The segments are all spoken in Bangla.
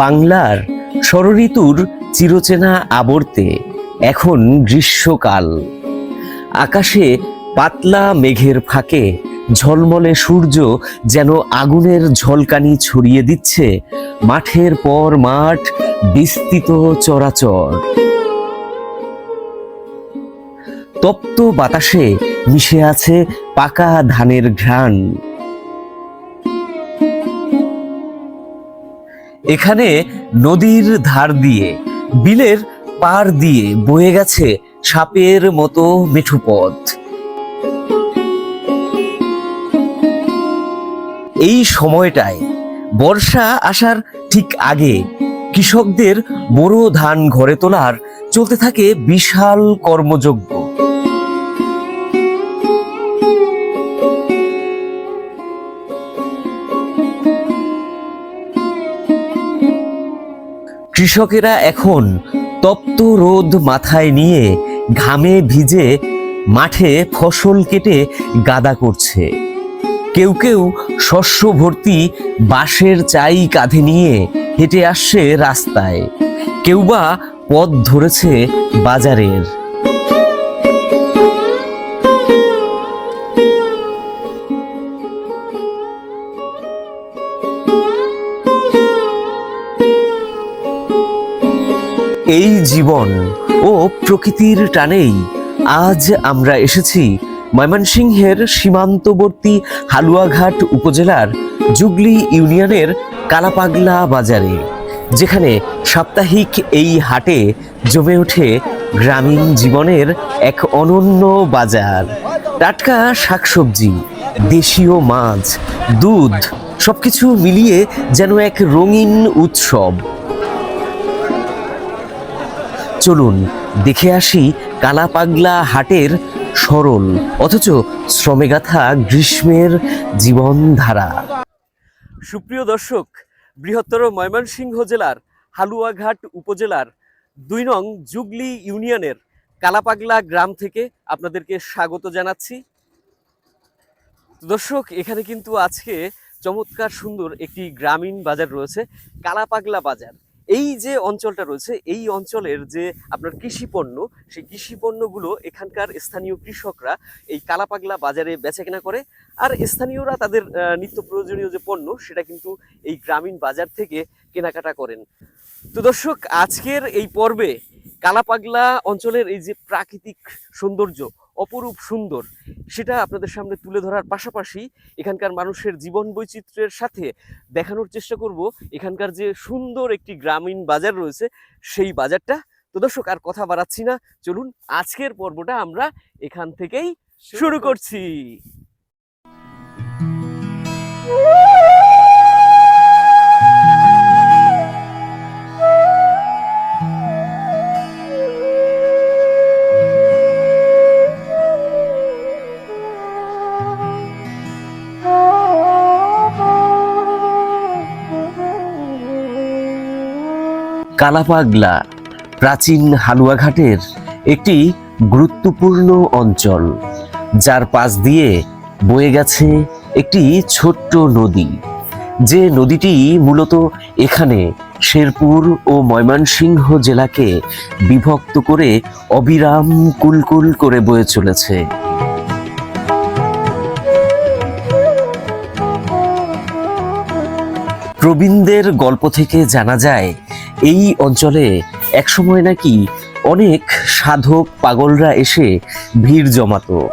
বাংলার ষড়ঋতুর চিরচেনা আবর্তে এখন গ্রীষ্মকাল। আকাশে পাতলা মেঘের ফাঁকে ঝলমলে সূর্য যেন আগুনের ঝলকানি ছড়িয়ে দিচ্ছে মাঠের পর মাঠ বিস্তৃত চরাচর। তপ্ত বাতাসে মিশে আছে পাকা ধানের ঘ্রাণ। এখানে নদীর ধার দিয়ে, বিলের পার দিয়ে বয়ে গেছে সাপের মতো মিঠু পথ। এই সময়টায় বর্ষা আসার ঠিক আগে কৃষকদের বোরো ধান ঘরে তোলার চলতে থাকে বিশাল কর্মযজ্ঞ। কৃষকেরা এখন তপ্ত রোদ মাথায় নিয়ে ঘামে ভিজে মাঠে ফসল কেটে গাদা করছে। কেউ কেউ শস্য ভর্তি বাঁশের চাই কাঁধে নিয়ে হেঁটে আসছে রাস্তায়। কেউ বা পথ ধরেছে বাজারের। এই জীবন ও প্রকৃতির টানেই আজ আমরা এসেছি ময়মনসিংহের সীমান্তবর্তী হালুয়াঘাট উপজেলার জুগলি ইউনিয়নের কালাপাগলা বাজারে, যেখানে সাপ্তাহিক এই হাটে জমে ওঠে গ্রামীণ জীবনের এক অনন্য বাজার। টাটকা শাকসবজি, দেশীয় মাছ, দুধ, সবকিছু মিলিয়ে যেন এক রঙিন উৎসব। চলুন দেখে আসি কালাপাগলা হাটের সরল, অথচ শ্রমেগাথা গ্রীষ্মের জীবনধারা। সুপ্রিয় দর্শক, বৃহত্তর ময়মনসিংহ জেলার হালুয়াঘাট উপজেলার দুই নং জুগলি ইউনিয়নের কালাপাগলা গ্রাম থেকে আপনাদেরকে স্বাগত জানাচ্ছি। দর্শক, এখানে কিন্তু আজকে চমৎকার সুন্দর একটি গ্রামীণ বাজার রয়েছে, কালাপাগলা বাজার। এই যে অঞ্চলটা রয়েছে, এই অঞ্চলের যে আপনার কৃষি পণ্য, সেই কৃষি পণ্যগুলো এখানকার স্থানীয় কৃষকরা এই কালাপাগলা বাজারে বেচাকেনা করে। আর স্থানীয়রা তাদের নিত্য প্রয়োজনীয় যে পণ্য, সেটা কিন্তু এই গ্রামীণ বাজার থেকে কেনাকাটা করেন। তো দর্শক, আজকের এই পর্বে কালাপাগলা অঞ্চলের এই যে প্রাকৃতিক সৌন্দর্য অপরূপ সুন্দর। সেটা আপনাদের সামনে তুলে ধরার পাশাপাশি এখানকার মানুষের জীবন বৈচিত্র্যের সাথে দেখানোর চেষ্টা করব। এখানকার যে সুন্দর একটি গ্রামীণ বাজার রয়েছে সেই বাজারটা। তো দর্শক আর কথা বাড়াচ্ছি না। চলুন আজকের পর্বটা আমরা এখান থেকেই শুরু করছি। কালাপাগলা প্রাচীন হালুয়াঘাটের একটি গুরুত্বপূর্ণ অঞ্চল, যার পাশ দিয়ে বয়ে গেছে একটি ছোট্ট নদী। যে নদীটি মূলত এখানে শেরপুর ও ময়মনসিংহ জেলাকে বিভক্ত করে অবিরাম কুলকুল করে বয়ে চলেছে। প্রবীণদের গল্প থেকে জানা যায় এই অঞ্চলে একসময় নাকি অনেক সাধক পাগলরা এসে ভিড় জমাতো।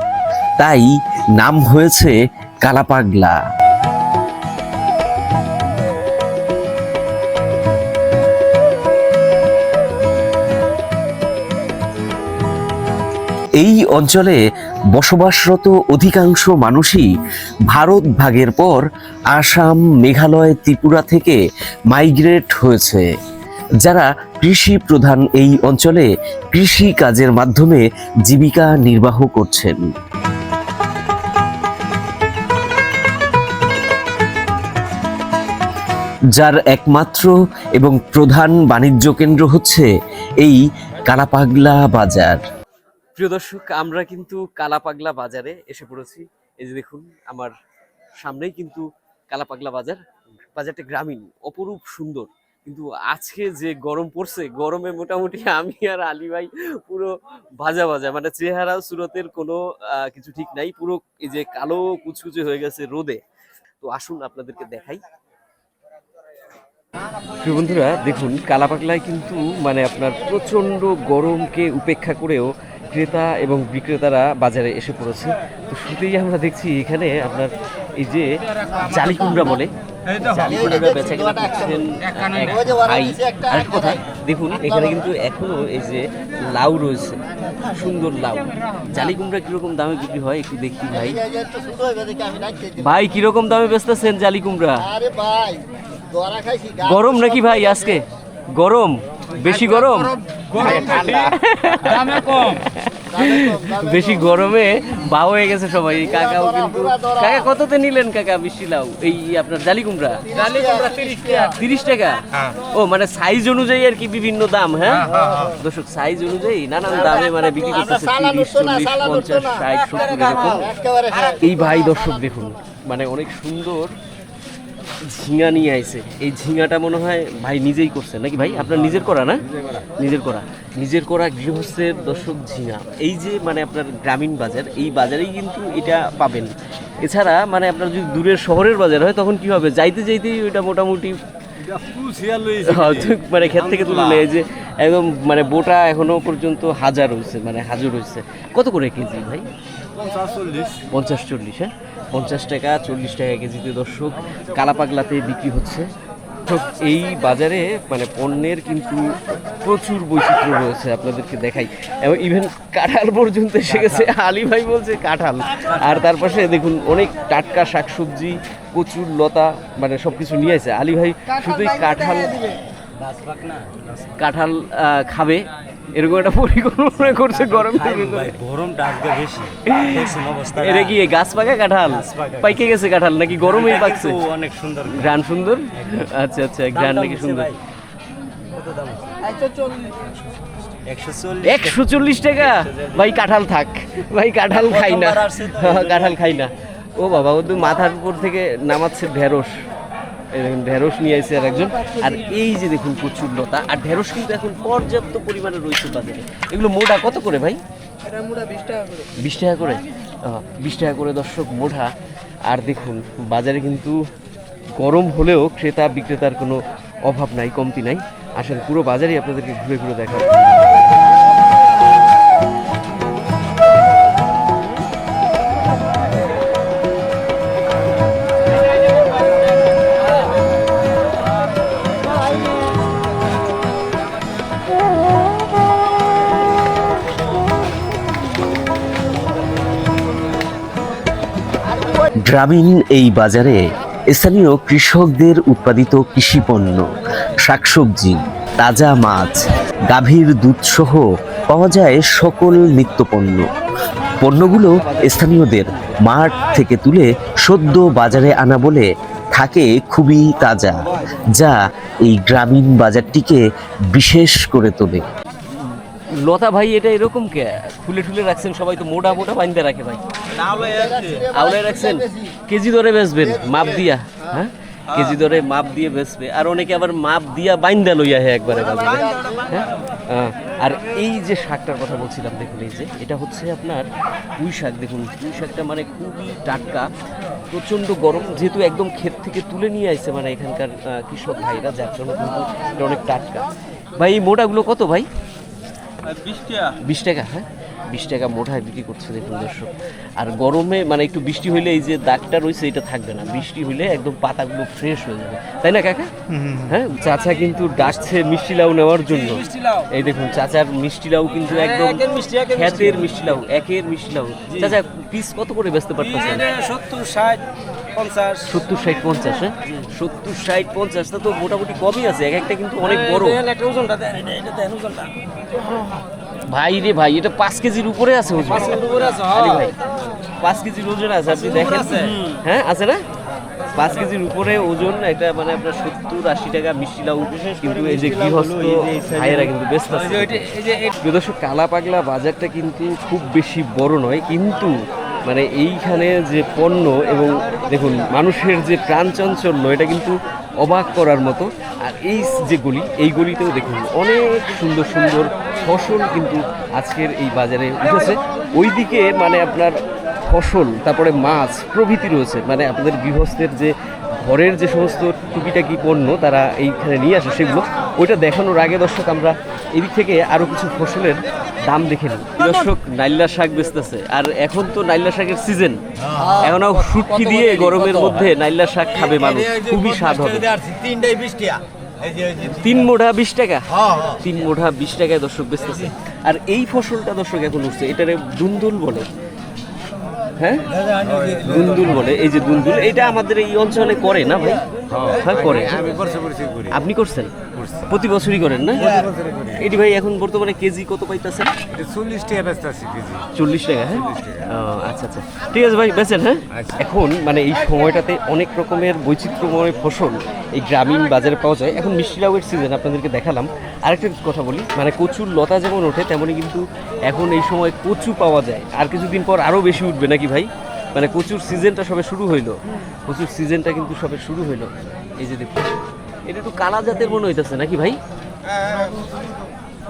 তাই নাম হয়েছে কালাপাগলা। এই অঞ্চলে বসবাসরত অধিকাংশ মানুষই ভারত ভাগের পর আসাম, মেঘালয়, ত্রিপুরা থেকে মাইগ্রেট হয়েছে। যারা কৃষি প্রধান এই অঞ্চলে কৃষি কাজের মাধ্যমে জীবিকা নির্বাহ করছেন। যার একমাত্র এবং প্রধান বাণিজ্য কেন্দ্র হচ্ছে এই কালাপাগলা বাজার। প্রিয় দর্শক, আমরা কিন্তু কালাপাগলা বাজারে এসে পড়েছি। এই যে দেখুন, আমার সামনেই কিন্তু কালাপাগলা বাজার। বাজারটা গ্রামীণ, অপরূপ সুন্দর। কিন্তু আজকে যে গরম পড়ছে, গরমে মোটামুটি আমি আর আলী ভাই পুরো ভাজা ভাজা মানে চেহারা সুরতের কোনো কিছু ঠিক নাই, পুরো এই যে কালো কুচকুচে হয়ে গেছে রোদে। তো আসুন আপনাদেরকে দেখাই। বন্ধুরা, দেখুন কালাপাকলায় কিন্তু মানে আপনার প্রচণ্ড গরমকে উপেক্ষা করেও ক্রেতা এবং বিক্রেতারা বাজারে এসে পড়েছে। তো শুধুই আমরা দেখছি এখানে আপনার এই যে জালি কুমড়া বলে কথা দেখুন এখানে কিন্তু এখনও এই যে লাউ রয়েছে সুন্দর লাউ। জালি কুমড়া কীরকম দামে বিক্রি হয় একটু দেখি ভাই। ভাই কীরকম দামে বেচতেছেন জালি কুমড়া? আরে ভাই দরা খাইছি গা- গরম নাকি ভাই আজকে? গরম? বেশি গরম? দামে কম, বেশি গরমে বা হয়ে গেছে সবাই কাকাও দরা, কিন্তু কাকা কততে নিলেন কাকা মিষ্টি লাউ এই আপনার জালি কুমড়া? জালি কুমড়া তিরিশ টাকা। ও মানে সাইজ অনুযায়ী আর কি বিভিন্ন দাম হ্যাঁ? দর্শক সাইজ অনুযায়ী নানান দামে মানে বিক্রি করতেছে তিরিশ চল্লিশ পঞ্চাশ ষাট সত্তর এরকম। হ্যাঁ। এই ভাই দর্শক দেখুন মানে অনেক সুন্দর ঝিঙা নিয়ে আইছে। এই ঝিঙাটা মনে হয় ভাই নিজেই করছে নাকি ভাই? আপনার নিজের করা না? নিজের করা। নিজের করা। গৃহস্থের দর্শক ঝিঙা। এই যে মানে আপনার গ্রামীণ বাজার এই বাজারেই কিন্তু এটা পাবেন। এছাড়া মানে আপনার যদি দূরের শহরের বাজার হয় তখন কি হবে? যাইতে যাইতেই ওইটা মোটামুটি হ্যাঁ, মানে ক্ষেত থেকে তুলে নেয়। যে একদম মানে বোটা এখনও পর্যন্ত হাজার হয়েছে মানে হাজার হয়েছে কত করে কেজি ভাই? পঞ্চাশ চল্লিশ। হ্যাঁ? পঞ্চাশ টাকা চল্লিশ টাকা কেজিতে দর্শক কালাপাগলাতে বিক্রি হচ্ছে। এই বাজারে মানে পণ্যের কিন্তু প্রচুর বৈচিত্র্য রয়েছে আপনাদেরকে দেখাই। এবং ইভেন কাঁঠাল পর্যন্ত এসে গেছে। আলী ভাই বলছে কাঁঠাল। আর তার পাশে দেখুন অনেক টাটকা শাকসবজি প্রচুর লতা মানে সব কিছু নিয়ে আসে। আলী ভাই শুধুই কাঁঠাল কাঁঠাল খাবে। এরকম একটা পরিকল্পনা করছে বেশি। এটা কি গাছ পাকা কাঁঠাল? পাইকে গেছে কাঁঠাল নাকি গরমেই পাকছে? অনেক সুন্দর গ্রান সুন্দর? আচ্ছা আচ্ছা গ্রান নাকি সুন্দর? একশো চল্লিশ। টাকা? ভাই কাঁঠাল থাক। ভাই কাঁঠাল খাই না। কাঁঠাল খাই না। ও বাবা ও তো মাথার উপর থেকে নামাচ্ছে ঢেঁড়স ঢেঁড়স নিয়ে আসছে আর একজন। আর এই যে দেখুন প্রচুর লতা। আর ঢেঁড়স কিন্তু এখন পর্যাপ্ত পরিমাণে রয়েছে বাজারে। এগুলো মোটা কত করে ভাই? বিশ টাকা করে। বিশ টাকা করে? দর্শক মোটা। আর দেখুন বাজারে কিন্তু গরম হলেও ক্রেতা বিক্রেতার কোনো অভাব নাই কমতি নাই। আসলে পুরো বাজারই আপনাদেরকে ঘুরে ঘুরে দেখাবো। গ্রামীণ এই বাজারে স্থানীয় কৃষকদের উৎপাদিত কৃষি পণ্য শাকসবজি, তাজা মাছ, গাভীর দুধসহ পাওয়া যায় সকল নিত্যপণ্য। পণ্যগুলো স্থানীয়দের মাঠ থেকে তুলে সদ্য বাজারে আনা বলে থাকে খুবই তাজা, যা এই গ্রামীণ বাজারটিকে বিশেষ করে তোলে। লতা ভাই, এটা এরকম কে? খুলে ঠুলে রাখছেন সবাই তো, মোটা মোটা বাইন্দে রাখে ভাই। আউলাই রাখছেন? কেজি দরে বেচবেন, মাপ দিয়া হ্যাঁ? কেজি দরে মাপ দিয়ে বেচবে। আর অনেকে আবার মাপ দিয়া বাইন্দা লইয়া হে একবারে হ্যাঁ? আর এই যে শাকটার কথা বলছিলাম, দেখুন এই যে, এটা হচ্ছে আপনার পুঁই শাক। দেখুন, পুঁই শাকটা মানে খুবই টাটকা, প্রচণ্ড গরম, যেহেতু একদম ক্ষেত থেকে তুলে নিয়ে আসছে মানে এখানকার কৃষক ভাইরা, যার জন্য কিন্তু এটা অনেক টাটকা। ভাই, এই মোটাগুলো কত ভাই? বিশ টাকা হ্যাঁ? বিশ টাকা মোটায় বিক্রি করছে দেখুন দর্শক। আর গরমে মানে একটু বৃষ্টি হইলে এই যে দাগটা রয়েছে এটা থাকবে না। বৃষ্টি হইলে একদম পাতাগুলো ফ্রেশ হয়ে যাবে। তাই না কাকা? হ্যাঁ চাচা কিন্তু ডাকছে মিষ্টি লাউ নেওয়ার জন্য। এই দেখুন চাচার মিষ্টি লাউ কিন্তু একদম খ্যাতের মিষ্টি লাউ একের মিষ্টি লাউ। চাচা পিস কত করে বেচতে পারতেছেন? সত্তর ষাট পঞ্চাশ। সত্তর ষাট পঞ্চাশ হ্যাঁ? সত্তর ষাট পঞ্চাশটা তো মোটামুটি কমই আছে। এক একটা কিন্তু অনেক বড়। একটা ওজনটা দেন এটা এটা দেন ওজনটা। ভাই রে ভাই এটা পাঁচ কেজির উপরে আছে ওজন আছে ভাই পাঁচ কেজির ওজন আছে আপনি দেখেন। হ্যাঁ আছে না? পাঁচ কেজির উপরে ওজন এটা মানে আপনার সত্তর আশি টাকা মিষ্টি লাউ কিন্তু এই যে গৃহস্থ ভাইয়েরা কিন্তু ব্যস্ত আছে। দর্শক কালা পাগলা বাজারটা কিন্তু খুব বেশি বড় নয় কিন্তু মানে এইখানে যে পণ্য এবং দেখুন মানুষের যে প্রাণ চাঞ্চল্য এটা কিন্তু অবাক করার মতো। আর এই যে গলি এই গলিতেও দেখুন অনেক সুন্দর সুন্দর ফসল কিন্তু আজকের এই বাজারে উঠেছে। ওইদিকে মানে আপনার ফসল তারপরে মাছ প্রভৃতি রয়েছে। মানে আপনাদের গৃহস্থের যে ঘরের যে সমস্ত টুকিটাকি পণ্য তারা এইখানে নিয়ে আসে সেগুলো ওইটা দেখানোর আগে দর্শক আমরা এদিক থেকে আরও কিছু ফসলের দাম দেখে নিই। দর্শক নাইল্লা শাক বেচতেছে। আর এখন তো নাইল্লা শাকের সিজন এখনও শুটকি দিয়ে গরমের মধ্যে নাইল্লা শাক খাবে মানুষ। খুবই স্বাদ হবে। তিন মোটা বিশ টাকা? হ্যাঁ হ্যাঁ। তিন মোটা বিশ টাকায় দর্শক বেচতেছে। আর এই ফসলটা দর্শক এখন উঠছে এটারে দুন্দুল বলে। হ্যাঁ? দুন্দুল বলে এই যে দুন্দুল এটা আমাদের এই অঞ্চলে করে না ভাই? হ্যাঁ। বছর করি। আপনি করছেন? প্রতি বছরই করেন না? এটি ভাই এখন বর্তমানে কেজি কত পাইতেছেন? চল্লিশ টাকা ব্যস্ত আছি কেজি। চল্লিশ টাকা হ্যাঁ? আচ্ছা আচ্ছা। ঠিক আছে ভাই বেচেন হ্যাঁ? এখন মানে এই সময়টাতে অনেক রকমের বৈচিত্র্যময় ফসল এই গ্রামীণ বাজারে পাওয়া যায়। এখন মিষ্টি লাউয়ের সিজন আপনাদেরকে দেখালাম। আরেকটা কথা বলি মানে কচুর লতা যেমন ওঠে তেমনই কিন্তু এখন এই সময় কচু পাওয়া যায়। আর কিছুদিন পর আরও বেশি উঠবে নাকি ভাই? মানে কচুর সিজনটা সবে শুরু হইল। কচুর সিজনটা কিন্তু সবে শুরু হইল। এই যে দেখুন। এটা একটু কালা জাতের মনে হইতেছে নাকি ভাই?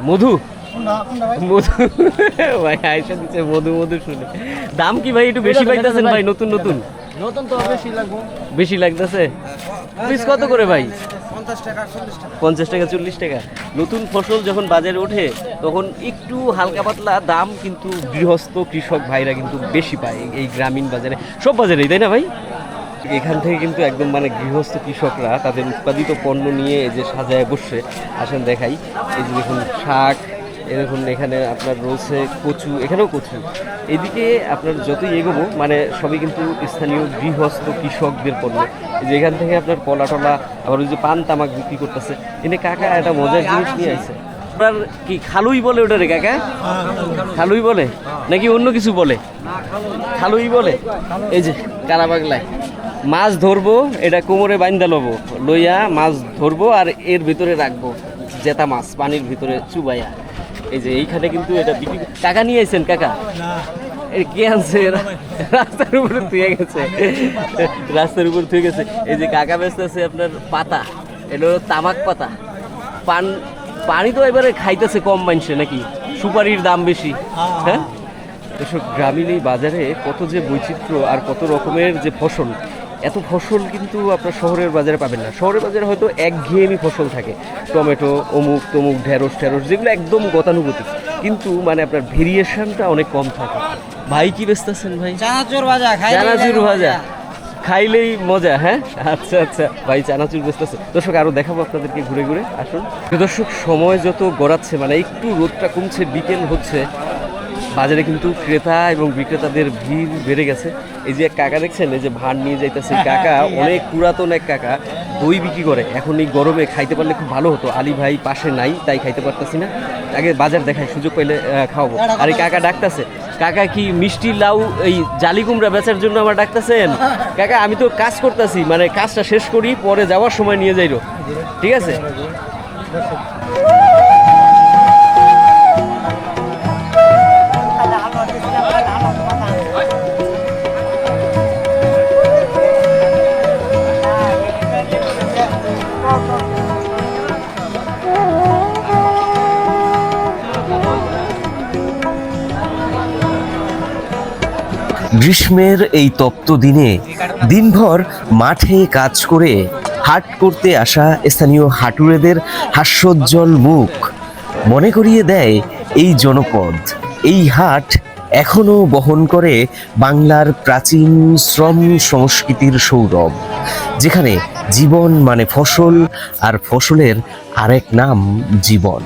মধু? মধু। ভাই আয়সা দিচ্ছে মধু মধু শুনে। দাম কি ভাই একটু বেশি পাইতেছেন ভাই। নতুন নতুন? নতুন তো বেশি লাগবো। বেশি লাগতেছে? পিস কত করে ভাই? পঞ্চাশ টাকা চল্লিশ টাকা। নতুন ফসল যখন বাজারে ওঠে তখন একটু হালকা পাতলা দাম কিন্তু গৃহস্থ কৃষক ভাইরা কিন্তু বেশি পায় এই- এই গ্রামীণ বাজারে। সব বাজারেই তাই না ভাই? এখান থেকে কিন্তু একদম মানে গৃহস্থ কৃষকরা তাদের উৎপাদিত পণ্য নিয়ে এই যে সাজায় বসে আসেন দেখাই। এই যে দেখুন শাক এরকম এখানে আপনার রয়েছে কচু এখানেও কচু। এদিকে আপনার যতই এগোবো মানে সবই কিন্তু স্থানীয় গৃহস্থ কৃষকদের পণ্য। এই যে এখান থেকে আপনার কলা টলা আবার ওই যে পান তামাক বিক্রি করতেছে। এনে কাকা একটা মজার জিনিস নিয়ে আসছে আপনার কি খালুই বলে ওটা রে কাকা? খালুই বলে? নাকি অন্য কিছু বলে? খালুই বলে? এই যে কালা পাগলায় মাছ ধরবো এটা কোমরে বাইন্দা লবো লইয়া মাছ ধরবো আর এর ভিতরে রাখব জেতা মাছ পানির ভিতরে চুবাইয়া। এই যে এইখানে কিন্তু এটা বিক্রি কাকা নিয়ে আইছেন কাকা? এ কে আনছে? রাস্তার উপরে থুয়ে গেছে। রাস্তার উপরে থুয়ে গেছে। এই যে কাকা ব্যস্ত আছে আপনার পাতা এটা হলো তামাক পাতা। পান পানি তো এবারে খাইতেছে কম মানছে নাকি? সুপারির দাম বেশি। হ্যাঁ এসব গ্রামীণ এই বাজারে কত যে বৈচিত্র্য আর কত রকমের যে ফসল এত ফসল কিন্তু আপনার শহরের বাজারে পাবেন না। শহরের বাজারে হয়তো একঘেয়েমি ফসল থাকে। টমেটো অমুক তমুক ঢেঁড়স ঢেঁড়স যেগুলো একদম গতানুগতিক। কিন্তু মানে আপনার ভেরিয়েশনটা অনেক কম থাকে। ভাই কি বেচতেছেন ভাই? চানাচুর ভাজা চানাচুর ভাজা। খাইলেই মজা হ্যাঁ? আচ্ছা আচ্ছা। ভাই চানাচুর বেচতেছে দর্শক আরও দেখাবো আপনাদেরকে ঘুরে ঘুরে। আসুন। দর্শক সময় যত গড়াচ্ছে মানে একটু রোদটা কমছে বিকেল হচ্ছে। বাজারে কিন্তু ক্রেতা এবং বিক্রেতাদের ভিড় বেড়ে গেছে। এই যে এক কাকা দেখছেন এই যে ভাড় নিয়ে যাইতেছে কাকা অনেক পুরাতন এক কাকা দই বিক্রি করে। এখন এই গরমে খাইতে পারলে খুব ভালো হতো। আলী ভাই পাশে নাই তাই খাইতে পারতাছি না। আগে বাজার দেখাই সুযোগ পাইলে খাওয়াবো। আর এই কাকা ডাকতেছে কাকা কি মিষ্টি লাউ এই জালি কুমড়া বেচার জন্য আমার ডাকতেছেন? কাকা আমি তো কাজ করতেছি মানে কাজটা শেষ করি পরে যাওয়ার সময় নিয়ে যাইরো। ঠিক আছে? গ্রীষ্মের এই তপ্ত দিনে দিনভর মাঠে কাজ করে হাট করতে আসা স্থানীয় হাটুরেদের হাস্যোজ্জ্বল মুখ মনে করিয়ে দেয় এই জনপদ। এই হাট এখনও বহন করে বাংলার প্রাচীন শ্রম সংস্কৃতির সৌরভ, যেখানে জীবন মানে ফসল আর ফসলের আরেক নাম জীবন।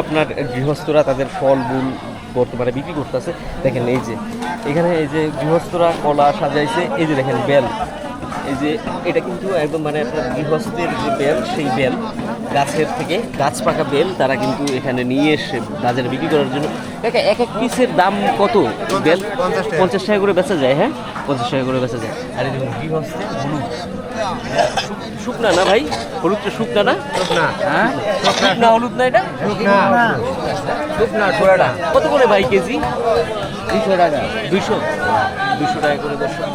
আপনার গৃহস্থরা তাদের ফল মূল বর্তমানে বিক্রি করতেছে। দেখেন এই যে এখানে এই যে গৃহস্থরা কলা সাজাইছে এই যে দেখেন বেল। এই যে এটা কিন্তু একদম মানে আপনার গৃহস্থের যে বেল সেই বেল। গাছের থেকে গাছ পাকা বেল তারা কিন্তু এখানে নিয়ে এসে বাজারে বিক্রি করার জন্য। এক এক পিসের দাম কত? বেল পঞ্চাশ টাকা করে বেচা যায় হ্যাঁ? পঞ্চাশ টাকা করে বেচা যায়। আর এই দেখুন গৃহস্থে হলুদ শুকনা না ভাই? হলুদটা শুকনা না? হ্যাঁ? শুকনা। হলুদ না এটা? শুকনা। ছোড়াটা কত করে ভাই কেজি? দুইশো টাকা। দুইশো? দুইশো টাকা করে দর্শক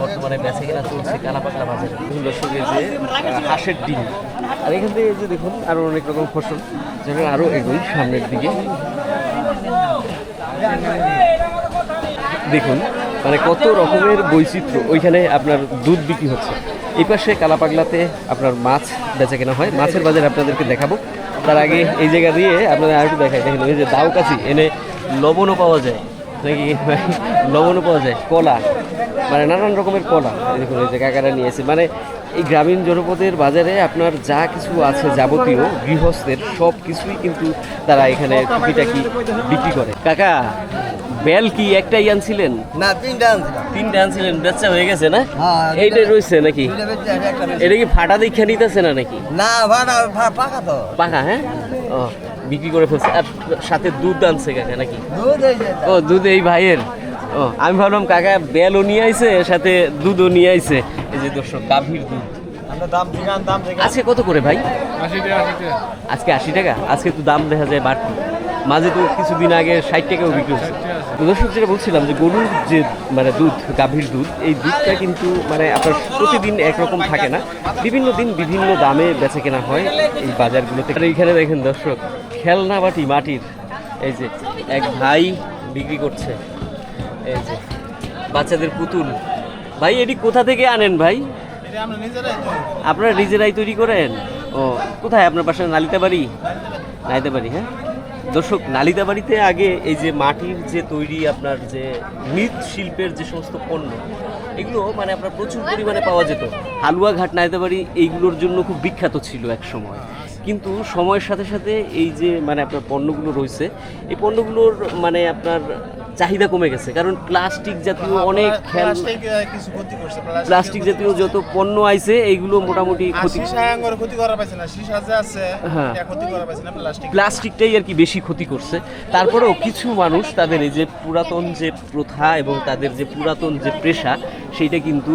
বর্তমানে বেচে কেনা চলছে কালা পাকলা বাজারে। দর্শক এই যে হাঁসের ডিম। আর এখান থেকে যে দেখুন আরও অনেক রকম ফসল। যেন আরও এগোই সামনের দিকে। দেখুন মানে কত রকমের বৈচিত্র্য ওইখানে আপনার দুধ বিক্রি হচ্ছে। এই পাশে কালাপাগলাতে আপনার মাছ বেচা কেনা হয়। মাছের বাজার আপনাদেরকে দেখাবো। তার আগে এই জায়গা দিয়ে আপনাদের আর একটু দেখাই। দেখেন, ওই যে দাও কাছি এনে লবণও পাওয়া যায়। নাকি লবণও পাওয়া যায়? কলা। মানে নানান রকমের কলা। দেখুন, এই যে কাকারা নিয়ে এসে। মানে এই গ্রামীণ জনপদের বাজারে আপনার যা কিছু আছে যাবতীয় গৃহস্থের সব কিছুই কিন্তু তারা এখানে টুকিটাকি বিক্রি করে। কাকা বেল কি একটাই আনছিলেন? না তিনটা আনছিলাম। তিনটা আনছিলেন বেচা হয়ে গেছে না? হ্যাঁ, এইটাই রয়েছে নাকি। এটা কি ফাটা দেখে নিতেছে না নাকি? না ভা- পাকা তো। পাকা হ্যাঁ? ও বিক্রি করে ফেলছে। আর সাথে দুধ আনছে কাকা নাকি? দুধ এই যে ও দুধ এই ভাইয়ের। ও আমি ভাবলাম কাকা বেলও নিয়ে আইছে সাথে দুধও নিয়ে আইছে। এই যে দর্শক গাভীর দুধ। দাম দাম আজকে কত করে ভাই? আজকে আশি টাকা? আজকে তো দাম দেখা যায় বাড়তি। মাঝে তো কিছুদিন আগে ষাট টাকাও বিক্রি হচ্ছে দর্শক যেটা বলছিলাম যে গরুর যে মানে দুধ গাভীর দুধ এই দুধটা কিন্তু মানে আপনার প্রতিদিন একরকম থাকে না। বিভিন্ন দিন বিভিন্ন দামে বেচে কেনা হয় এই বাজারগুলোতে। এইখানে দেখেন দর্শক খেলনা বাটি মাটির এই যে এক ভাই বিক্রি করছে। এই যে বাচ্চাদের পুতুল। ভাই এটি কোথা থেকে আনেন ভাই? আপনারা নিজেরাই তৈরি করেন? ও কোথায়? আপনার পাশে নালিতা বাড়ি নালিতা বাড়ি হ্যাঁ? দর্শক নালিদা বাড়িতে আগে এই যে মাটির যে তৈরি আপনার যে মৃৎ শিল্পের যে সমস্ত পণ্য, এগুলো মানে আপনার প্রচুর পরিমাণে পাওয়া যেত। হালুয়াঘাট ঘাট বাড়ি এইগুলোর জন্য খুব বিখ্যাত ছিল এক সময়। কিন্তু সময়ের সাথে সাথে এই যে মানে আপনার পণ্যগুলো রয়েছে, এই পণ্যগুলোর মানে আপনার চাহিদা কমে গেছে কারণ প্লাস্টিক জাতীয় অনেক প্লাস্টিক জাতীয় যত পণ্য আইছে এইগুলো মোটামুটি ক্ষতি হ্যাঁ। প্লাস্টিকটাই আর কি বেশি ক্ষতি করছে। তারপরেও কিছু মানুষ তাদের এই যে পুরাতন যে প্রথা এবং তাদের যে পুরাতন যে পেশা সেইটা কিন্তু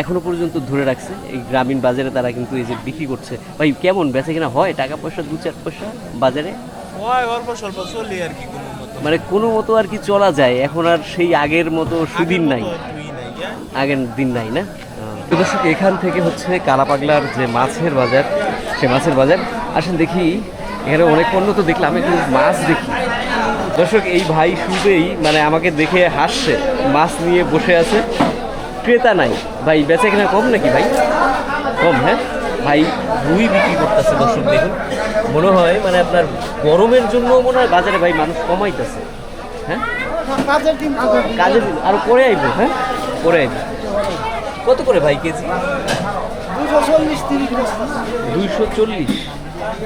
এখনও পর্যন্ত ধরে রাখছে। এই গ্রামীণ বাজারে তারা কিন্তু এই যে বিক্রি করছে। ভাই কেমন? বেচে কিনা হয়? টাকা পয়সা দু চার পয়সা বাজারে? হয় অল্প স্বল্প চলি আর কি কোনো। মানে কোনো মতো আর কি চলা যায়। এখন আর সেই আগের মতো সুদিন নাই। আগের হ্যাঁ? দিন নাই না? তো দর্শক এখান থেকে হচ্ছে কালাপাগলার যে মাছের বাজার সে মাছের বাজার। আসেন দেখি এখানে অনেক পণ্য তো দেখলাম একটু মাছ দেখি। দর্শক এই ভাই শুরুতেই মানে আমাকে দেখে হাসছে মাছ নিয়ে বসে আছে। ক্রেতা নাই। ভাই বেচে কিনা কম নাকি ভাই? কম হ্যাঁ? ভাই রুই বিক্রি করতেছে দর্শক দেখুন। মনে হয় মানে আপনার গরমের জন্য মনে হয় বাজারে ভাই মানুষ কমাইতেছে। হ্যাঁ? কাজের দিন আরও পরে আইবো হ্যাঁ? পরে আইবো। কত করে ভাই কেজি? দুইশো চল্লিশ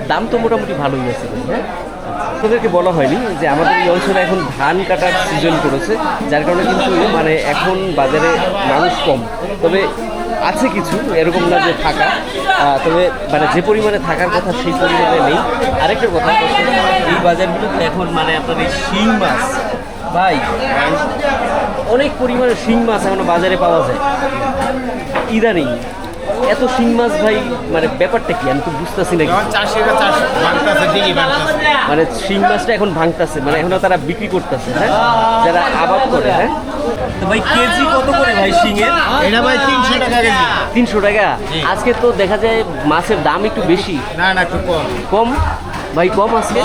দাম তো মোটামুটি ভালোই আছে হ্যাঁ? তোদেরকে বলা হয়নি যে আমাদের এই অঞ্চলে এখন ধান কাটার সিজন করেছে যার কারণে কিন্তু মানে এখন বাজারে মানুষ কম। তবে আছে কিছু এরকম না যে আহ, তবে মানে যে পরিমাণে থাকার কথা সেই পরিমাণে নেই। আরেকটা কথা, এই বাজারগুলোতে এখন মানে আপনার এই শিং মাছ, ভাই, অনেক পরিমাণে শিং মাছ এখন বাজারে পাওয়া যায়। ইদানিং এত শিং মাছ ভাই মানে ব্যাপারটা কি? আমি তো বুঝতেছি না মানে শিং মাছটা এখন ভাঙতাছে মানে এখন তারা বিক্রি করতেছে হ্যাঁ? যারা আবাদ করে হ্যাঁ? তো ভাই কেজি কত করে ভাই শিঙের? এটা ভাই তিনশো টাকা কেজি। তিনশো টাকা? আজকে তো দেখা যায় মাছের দাম একটু বেশি। না না একটু কম। কম? ভাই কম আজকে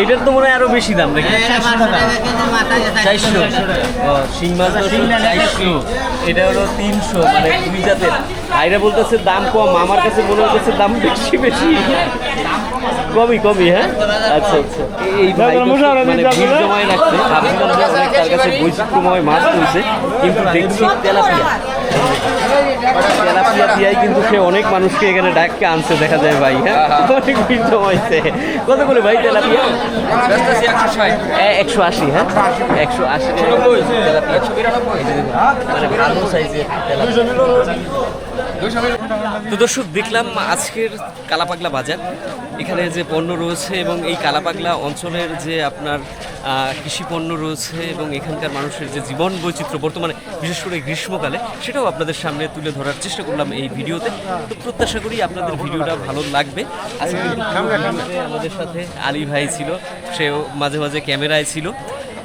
এটার তো মনে হয় আরও বেশি দাম নাকি? চারশো। ও শিং মাছ চারশো। এটা হলো তিনশো মানে দুই জাতের। ভাইরা বলতেছে দাম কম আমার কাছে মনে হচ্ছে দাম বেশি বেশি। কমই কমই হ্যাঁ? আচ্ছা আচ্ছা। এই ভাই মানে ভিড় জমায় রাখছে। ভাবছিলাম অনেক তার কাছে বৈচিত্র্যময় মাছ রয়েছে কিন্তু দেখছি তেলাপিয়া। তেলাপিয়া দিয়াই কিন্তু সে অনেক মানুষকে এখানে ডাককে আনছে দেখা যায় ভাই হ্যাঁ? অনেক ভিড় জমাইছে। কত করে ভাই তেলাপিয়া একশো আশি হ্যাঁ? একশো আশি। তেলাপিয়া মানে ভালো সাইজের তেলাপিয়া তো দর্শক দেখলাম আজকের কালাপাগলা বাজার। এখানে যে পণ্য রয়েছে এবং এই কালাপাগলা অঞ্চলের যে আপনার কৃষি পণ্য রয়েছে এবং এখানকার মানুষের যে জীবন বৈচিত্র্য বর্তমানে বিশেষ করে গ্রীষ্মকালে সেটাও আপনাদের সামনে তুলে ধরার চেষ্টা করলাম এই ভিডিওতে। তো প্রত্যাশা করি আপনাদের ভিডিওটা ভালো লাগবে। আজকে আমাদের সাথে আলী ভাই ছিল সেও মাঝে মাঝে ক্যামেরায় ছিল।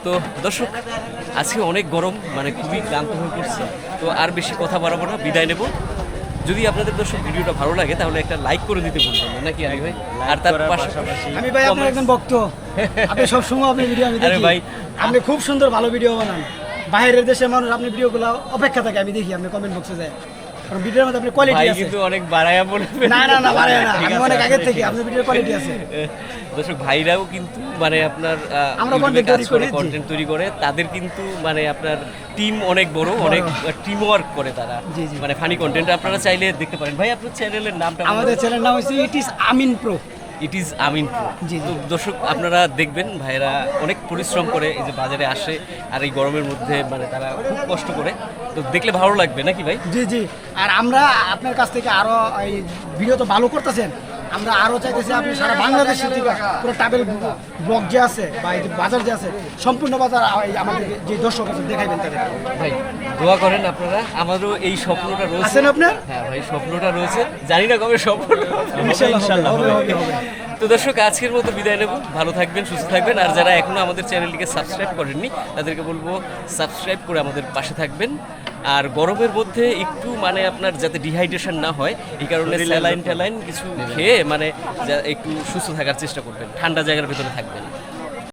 তো দর্শক আজকে অনেক গরম মানে খুবই ক্লান্ত হয়ে পড়ছে। তো আর বেশি কথা বাড়াবো না বিদায় নেব। যদি আপনাদের দর্শক ভিডিওটা ভালো লাগে তাহলে একটা লাইক করে দিতে ভুলবেন না। নাকি আলী ভাই? আর তার পাশাপাশি আমি ভাই আপনার একজন ভক্ত। আপনি সব সময় আপনি ভিডিও আমি দেখি। ভাই। আপনি খুব সুন্দর ভালো ভিডিও বানান। বাইরের দেশের মানুষ আপনি ভিডিওগুলো অপেক্ষা থাকে আমি দেখি আপনি কমেন্ট বক্সে যায়। কারণ ভিডিওর মধ্যে আপনি কোয়ালিটি আছে। কিন্তু অনেক বাড়ায়া বলবেন না না না না। আমি অনেক আগে থেকে আপনার ভিডিওর কোয়ালিটি আছে। দর্শক ভাইরাও কিন্তু মানে আপনার আমরা কন্টেন্ট তৈরি করে কন্টেন্ট তৈরি করে তাদের কিন্তু মানে আপনার টিম অনেক বড় অনেক টিম ওয়ার্ক করে তারা। মানে ফানি কন্টেন্ট আপনারা চাইলে দেখতে পারেন। ভাই আপনার চ্যানেলের নামটা আমাদের চ্যানেল নাম হচ্ছে it is Amin pro it is Amin. তো দর্শক আপনারা দেখবেন ভাইরা অনেক পরিশ্রম করে এই যে বাজারে আসে আর এই গরমের মধ্যে মানে তারা খুব কষ্ট করে। তো দেখলে ভালো লাগবে নাকি ভাই? জি জি। আর আমরা আপনার কাছ থেকে আরও এই ভিডিও তো ভালো করতেছেন। আমরা আরও চাইতেছি আপনি সারা বাংলাদেশের থেকে পুরো ট্রাভেল ব্লগ যে আছে বা এই যে বাজার যে আছে সম্পূর্ণ বাজার আমাদের যে দর্শক আছে দেখাইবেন তাদের ভাই দোয়া করেন আপনারা আমারও এই স্বপ্নটা রয়েছে। আছেন আপনার? হ্যাঁ ভাই স্বপ্নটা রয়েছে। জানি না কবে স্বপ্ন হবে, হবে, হবে। তো দর্শক আজকের মতো বিদায় নেব। ভালো থাকবেন সুস্থ থাকবেন। আর যারা এখনও আমাদের চ্যানেলটিকে সাবস্ক্রাইব করেননি তাদেরকে বলব সাবস্ক্রাইব করে আমাদের পাশে থাকবেন। আর গরমের মধ্যে একটু মানে আপনার যাতে ডিহাইড্রেশন না হয় এই কারণে স্যালাইন ট্যালাইন কিছু খেয়ে মানে একটু সুস্থ থাকার চেষ্টা করবেন ঠান্ডা জায়গার ভেতরে থাকবেন।